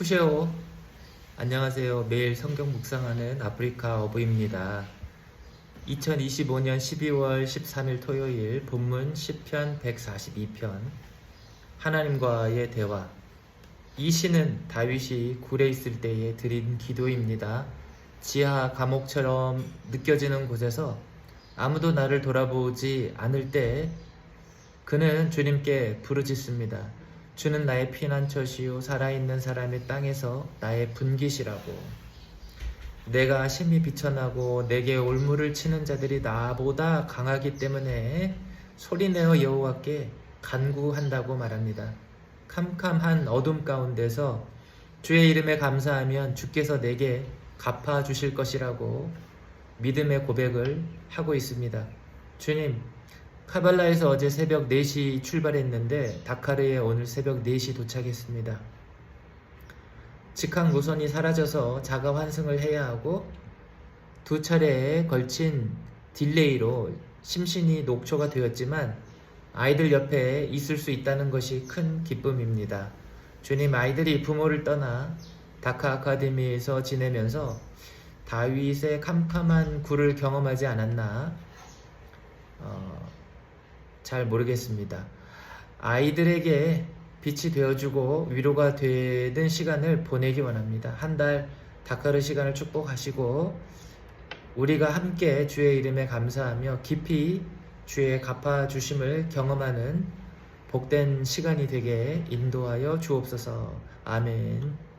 쿠쉐오 안녕하세요. 매일 성경 묵상하는 아프리카 어부입니다. 2025년 12월 13일 토요일 본문 10편 142편 하나님과의 대화 이 시는 다윗이 굴에 있을 때에 드린 기도입니다. 지하 감옥처럼 느껴지는 곳에서 아무도 나를 돌아보지 않을 때 그는 주님께 부르짖습니다. 주는 나의 피난처시요 살아있는 사람의 땅에서 나의 분기시라고. 내가 심히 비천하고 내게 올무를 치는 자들이 나보다 강하기 때문에 소리내어 여호와께 간구한다고 말합니다. 캄캄한 어둠 가운데서 주의 이름에 감사하면 주께서 내게 갚아 주실 것이라고 믿음의 고백을 하고 있습니다. 주님, 카발라에서 어제 새벽 4시 출발했는데 다카르에 오늘 새벽 4시 도착했습니다. 직항 노선이 사라져서 자가 환승을 해야 하고 두 차례에 걸친 딜레이로 심신이 녹초가 되었지만 아이들 옆에 있을 수 있다는 것이 큰 기쁨입니다. 주님 아이들이 부모를 떠나 다카 아카데미에서 지내면서 다윗의 캄캄한 굴을 경험하지 않았나 어, 잘 모르겠습니다. 아이들에게 빛이 되어주고 위로가 되는 시간을 보내기 원합니다. 한 달 다카르 시간을 축복하시고 우리가 함께 주의 이름에 감사하며 깊이 주의 갚아 주심을 경험하는 복된 시간이 되게 인도하여 주옵소서. 아멘.